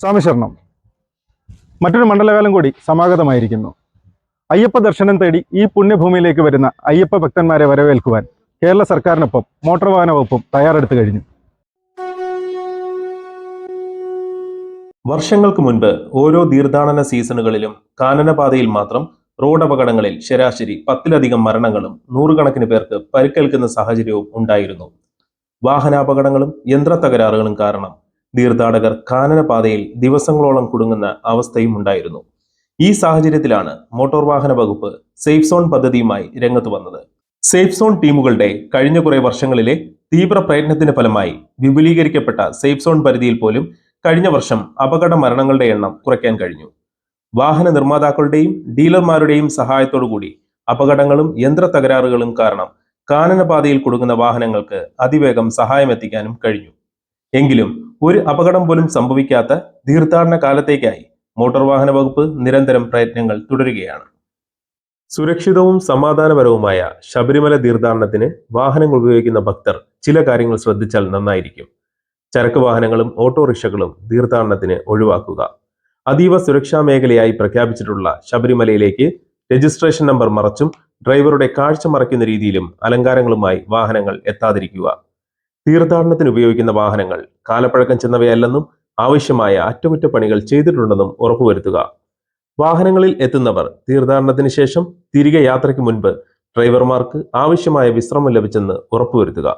സ്വാമിശരണം. മറ്റൊരു മണ്ഡലകാലം കൂടി സമാഗതമായിരിക്കുന്നു. അയ്യപ്പ ദർശനം തേടി ഈ പുണ്യഭൂമിയിലേക്ക് വരുന്ന അയ്യപ്പ ഭക്തന്മാരെ വരവേൽക്കുവാൻ കേരള സർക്കാരിനൊപ്പം മോട്ടോർ വാഹന വകുപ്പും തയ്യാറെടുത്തു കഴിഞ്ഞു. വർഷങ്ങൾക്ക് മുൻപ് ഓരോ തീർത്ഥാടന സീസണുകളിലും കാനനപാതയിൽ മാത്രം റോഡ് അപകടങ്ങളിൽ ശരാശരി പത്തിലധികം മരണങ്ങളും നൂറുകണക്കിന് പേർക്ക് പരിക്കേൽക്കുന്ന സാഹചര്യവും ഉണ്ടായിരുന്നു. വാഹനാപകടങ്ങളും യന്ത്ര തകരാറുകളും കാരണം തീർത്ഥാടകർ കാനനപാതയിൽ ദിവസങ്ങളോളം കുടുങ്ങുന്ന അവസ്ഥയും ഉണ്ടായിരുന്നു. ഈ സാഹചര്യത്തിലാണ് മോട്ടോർ വാഹന വകുപ്പ് സേഫ് സോൺ പദ്ധതിയുമായി രംഗത്ത് വന്നത്. സേഫ് സോൺ ടീമുകളുടെ കഴിഞ്ഞ കുറേ വർഷങ്ങളിലെ തീവ്ര പ്രയത്നത്തിന്റെ ഫലമായി വിപുലീകരിക്കപ്പെട്ട സേഫ് സോൺ പരിധിയിൽ പോലും കഴിഞ്ഞ വർഷം അപകട മരണങ്ങളുടെ എണ്ണം കുറയ്ക്കാൻ കഴിഞ്ഞു. വാഹന നിർമ്മാതാക്കളുടെയും ഡീലർമാരുടെയും സഹായത്തോടുകൂടി അപകടങ്ങളും യന്ത്ര തകരാറുകളും കാരണം കാനനപാതയിൽ കുടുങ്ങുന്ന വാഹനങ്ങൾക്ക് അതിവേഗം സഹായമെത്തിക്കാനും കഴിഞ്ഞു. എങ്കിലും ഒരു അപകടം പോലും സംഭവിക്കാത്ത തീർത്ഥാടന കാലത്തേക്കായി മോട്ടോർ വാഹന വകുപ്പ് നിരന്തരം പ്രയത്നങ്ങൾ തുടരുകയാണ്. സുരക്ഷിതവും സമാധാനപരവുമായ ശബരിമല തീർത്ഥാടനത്തിന് വാഹനങ്ങൾ ഉപയോഗിക്കുന്ന ഭക്തർ ചില കാര്യങ്ങൾ ശ്രദ്ധിച്ചാൽ നന്നായിരിക്കും. ചരക്ക് വാഹനങ്ങളും ഓട്ടോറിക്ഷകളും തീർത്ഥാടനത്തിന് ഒഴിവാക്കുക. അതീവ സുരക്ഷാ മേഖലയായി പ്രഖ്യാപിച്ചിട്ടുള്ള ശബരിമലയിലേക്ക് രജിസ്ട്രേഷൻ നമ്പർ മറച്ചും ഡ്രൈവറുടെ കാഴ്ച മറയ്ക്കുന്ന രീതിയിലും അലങ്കാരങ്ങളുമായി വാഹനങ്ങൾ എത്താതിരിക്കുക. തീർത്ഥാടനത്തിന് ഉപയോഗിക്കുന്ന വാഹനങ്ങൾ കാലപ്പഴക്കം ചെന്നവയല്ലെന്നും ആവശ്യമായ അറ്റകുറ്റപ്പണികൾ ചെയ്തിട്ടുണ്ടെന്നും ഉറപ്പുവരുത്തുക. വാഹനങ്ങളിൽ എത്തുന്നവർ തീർത്ഥാടനത്തിന് ശേഷം തിരികെ യാത്രയ്ക്ക് മുൻപ് ഡ്രൈവർമാർക്ക് ആവശ്യമായ വിശ്രമം ലഭിച്ചെന്ന് ഉറപ്പുവരുത്തുക.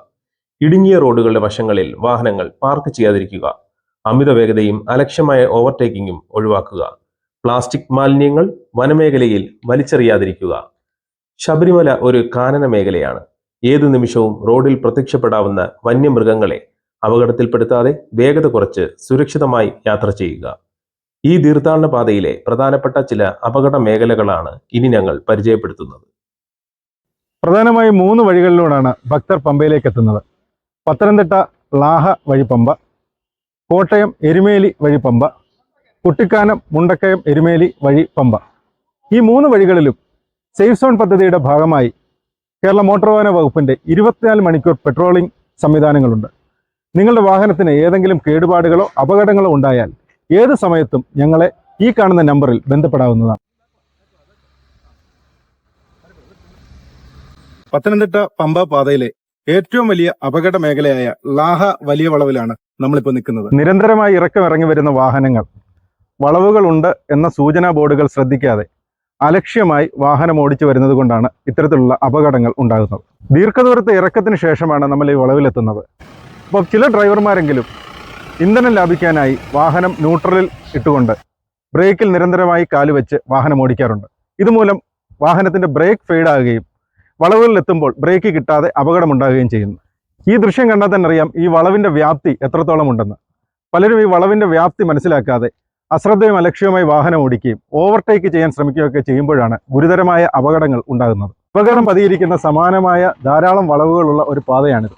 ഇടുങ്ങിയ റോഡുകളുടെ വശങ്ങളിൽ വാഹനങ്ങൾ പാർക്ക് ചെയ്യാതിരിക്കുക. അമിത വേഗതയും അലക്ഷ്യമായ ഓവർടേക്കിങ്ങും ഒഴിവാക്കുക. പ്ലാസ്റ്റിക് മാലിന്യങ്ങൾ വനമേഖലയിൽ വലിച്ചെറിയാതിരിക്കുക. ശബരിമല ഒരു കാനന മേഖലയാണ് ഏതു നിമിഷവും റോഡിൽ പ്രത്യക്ഷപ്പെടാവുന്ന വന്യമൃഗങ്ങളെ അപകടത്തിൽപ്പെടുത്താതെ വേഗത കുറച്ച് സുരക്ഷിതമായി യാത്ര ചെയ്യുക. ഈ തീർത്ഥാടന പാതയിലെ പ്രധാനപ്പെട്ട ചില അപകട മേഖലകളാണ് ഇനി ഞങ്ങൾ പരിചയപ്പെടുത്തുന്നത്. പ്രധാനമായും മൂന്ന് വഴികളിലൂടെയാണ് ഭക്തർ പമ്പയിലേക്ക് എത്തുന്നത്. പത്തനംതിട്ട ലാഹ വഴി പമ്പ കോട്ടയം എരുമേലി വഴി പമ്പ കുട്ടിക്കാനം മുണ്ടക്കയം എരുമേലി വഴി പമ്പ. ഈ മൂന്ന് വഴികളിലും സേഫ് സോൺ പദ്ധതിയുടെ ഭാഗമായി കേരള മോട്ടോർ വാഹന വകുപ്പിന്റെ ഇരുപത്തിനാല് മണിക്കൂർ പെട്രോളിംഗ് സംവിധാനങ്ങളുണ്ട്. നിങ്ങളുടെ വാഹനത്തിന് ഏതെങ്കിലും കേടുപാടുകളോ അപകടങ്ങളോ ഉണ്ടായാൽ ഏത് സമയത്തും ഞങ്ങളെ ഈ കാണുന്ന നമ്പറിൽ ബന്ധപ്പെടാവുന്നതാണ്. പത്തനംതിട്ട പമ്പ പാതയിലെ ഏറ്റവും വലിയ അപകട മേഖലയായ ലാഹ വലിയ വളവിലാണ് നമ്മളിപ്പോൾ നിൽക്കുന്നത്. നിരന്തരമായി ഇറക്കം ഇറങ്ങി വരുന്ന വാഹനങ്ങൾ വളവുകളുണ്ട് എന്ന സൂചനാ ബോർഡുകൾ ശ്രദ്ധിക്കാതെ അലക്ഷ്യമായി വാഹനം ഓടിച്ചു വരുന്നത് കൊണ്ടാണ് ഇത്തരത്തിലുള്ള അപകടങ്ങൾ ഉണ്ടാകുന്നത്. ദീർഘദൂരത്തെ ഇറക്കത്തിന് ശേഷമാണ് നമ്മൾ ഈ വളവിലെത്തുന്നത്. അപ്പോൾ ചില ഡ്രൈവർമാരെങ്കിലും ഇന്ധനം ലാഭിക്കാനായി വാഹനം ന്യൂട്രലിൽ ഇട്ടുകൊണ്ട് ബ്രേക്കിൽ നിരന്തരമായി കാലുവെച്ച് വാഹനം ഓടിക്കാറുണ്ട്. ഇതുമൂലം വാഹനത്തിന്റെ ബ്രേക്ക് ഫെയ്ഡാകുകയും വളവുകളിലെത്തുമ്പോൾ ബ്രേക്ക് കിട്ടാതെ അപകടമുണ്ടാകുകയും ചെയ്യുന്നു. ഈ ദൃശ്യം കണ്ടാൽ തന്നെ അറിയാം ഈ വളവിന്റെ വ്യാപ്തി എത്രത്തോളം ഉണ്ടെന്ന്. പലരും ഈ വളവിന്റെ വ്യാപ്തി മനസ്സിലാക്കാതെ അശ്രദ്ധയും അലക്ഷ്യവുമായി വാഹനം ഓടിക്കുകയും ഓവർടേക്ക് ചെയ്യാൻ ശ്രമിക്കുകയൊക്കെ ചെയ്യുമ്പോഴാണ് ഗുരുതരമായ അപകടങ്ങൾ ഉണ്ടാകുന്നത്. അപകടം പതിയിരിക്കുന്ന സമാനമായ ധാരാളം വളവുകളുള്ള ഒരു പാതയാണിത്.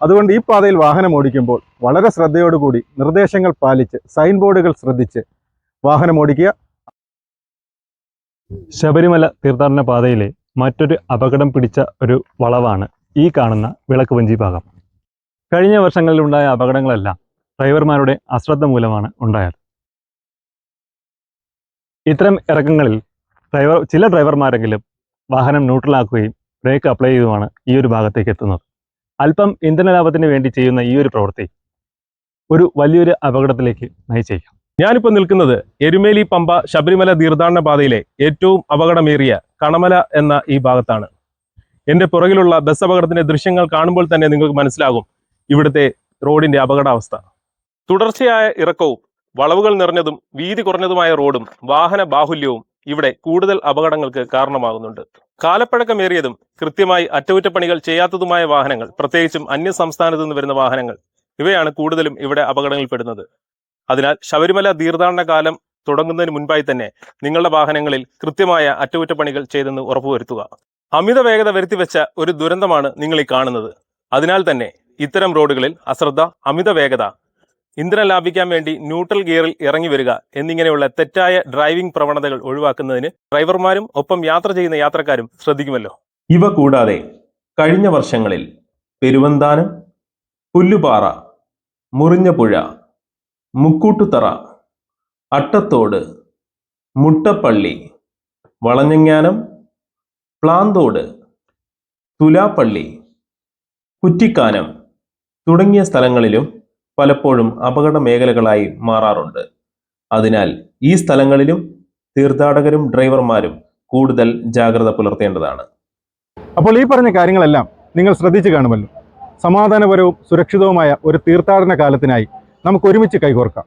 അതുകൊണ്ട് ഈ പാതയിൽ വാഹനം ഓടിക്കുമ്പോൾ വളരെ ശ്രദ്ധയോടുകൂടി നിർദ്ദേശങ്ങൾ പാലിച്ച് സൈൻ ബോർഡുകൾ ശ്രദ്ധിച്ച് വാഹനം ഓടിക്കുക. ശബരിമല തീർത്ഥാടന പാതയിലെ മറ്റൊരു അപകടം പിടിച്ച ഒരു വളവാണ് ഈ കാണുന്ന വിളക്ക് വഞ്ചി ഭാഗം. കഴിഞ്ഞ വർഷങ്ങളിലുണ്ടായ അപകടങ്ങളെല്ലാം ഡ്രൈവർമാരുടെ അശ്രദ്ധ മൂലമാണ് ഉണ്ടായത്. ഇത്തരം ഇറക്കങ്ങളിൽ ഡ്രൈവർ ചില ഡ്രൈവർമാരെങ്കിലും വാഹനം ന്യൂട്രലാക്കുകയും ബ്രേക്ക് അപ്ലൈ ചെയ്തുമാണ് ഈ ഒരു ഭാഗത്തേക്ക് എത്തുന്നത്. അല്പം ഇന്ധന ലാഭത്തിന് വേണ്ടി ചെയ്യുന്ന ഈ ഒരു പ്രവൃത്തി ഒരു വലിയൊരു അപകടത്തിലേക്ക് നയിച്ചേക്കാം. ഞാനിപ്പോൾ നിൽക്കുന്നത് എരുമേലി പമ്പ ശബരിമല തീർത്ഥാടന പാതയിലെ ഏറ്റവും അപകടമേറിയ കണമല എന്ന ഈ ഭാഗത്താണ്. എന്റെ പുറകിലുള്ള ബസ് അപകടത്തിന്റെ ദൃശ്യങ്ങൾ കാണുമ്പോൾ തന്നെ നിങ്ങൾക്ക് മനസ്സിലാകും ഇവിടുത്തെ റോഡിന്റെ അപകടാവസ്ഥ. തുടർച്ചയായ ഇറക്കവും വളവുകൾ നിറഞ്ഞതും വീതി കുറഞ്ഞതുമായ റോഡും വാഹന ബാഹുല്യവും ഇവിടെ കൂടുതൽ അപകടങ്ങൾക്ക് കാരണമാകുന്നുണ്ട്. കാലപ്പഴക്കമേറിയതും കൃത്യമായി അറ്റകുറ്റപ്പണികൾ ചെയ്യാത്തതുമായ വാഹനങ്ങൾ പ്രത്യേകിച്ചും അന്യ സംസ്ഥാനത്തു നിന്ന് വരുന്ന വാഹനങ്ങൾ ഇവയാണ് കൂടുതലും ഇവിടെ അപകടങ്ങളിൽപ്പെടുന്നത്. അതിനാൽ ശബരിമല തീർത്ഥാടന കാലം തുടങ്ങുന്നതിന് മുൻപായി തന്നെ നിങ്ങളുടെ വാഹനങ്ങളിൽ കൃത്യമായ അറ്റകുറ്റപ്പണികൾ ചെയ്തെന്ന് ഉറപ്പുവരുത്തുക. അമിത വേഗത വരുത്തിവെച്ച ഒരു ദുരന്തമാണ് നിങ്ങൾ ഈ കാണുന്നത്. അതിനാൽ തന്നെ ഇത്തരം റോഡുകളിൽ അശ്രദ്ധ അമിത വേഗത ഇന്ധനം ലാഭിക്കാൻ വേണ്ടി ന്യൂട്രൽ ഗിയറിൽ ഇറങ്ങി വരിക എന്നിങ്ങനെയുള്ള തെറ്റായ ഡ്രൈവിംഗ് പ്രവണതകൾ ഒഴിവാക്കുന്നതിന് ഡ്രൈവർമാരും ഒപ്പം യാത്ര ചെയ്യുന്ന യാത്രക്കാരും ശ്രദ്ധിക്കുമല്ലോ. ഇവ കൂടാതെ കഴിഞ്ഞ വർഷങ്ങളിൽ പെരുവന്താനം പുല്ലുപാറ മുറിഞ്ഞപുഴ മുക്കൂട്ടുതറ അട്ടത്തോട് മുട്ടപ്പള്ളി വളഞ്ഞങ്ങാനം പ്ലാന്തോട് തുലാപ്പള്ളി കുറ്റിക്കാനം തുടങ്ങിയ സ്ഥലങ്ങളിലും പലപ്പോഴും അപകട മേഖലകളായി മാറാറുണ്ട്. അതിനാൽ ഈ സ്ഥലങ്ങളിലും തീർത്ഥാടകരും ഡ്രൈവർമാരും കൂടുതൽ ജാഗ്രത പുലർത്തേണ്ടതാണ്. അപ്പോൾ ഈ പറഞ്ഞ കാര്യങ്ങളെല്ലാം നിങ്ങൾ ശ്രദ്ധിച്ചു കാണുമല്ലോ. സമാധാനപരവും സുരക്ഷിതവുമായ ഒരു തീർത്ഥാടന കാലത്തിനായി നമുക്ക് ഒരുമിച്ച് കൈകോർക്കാം.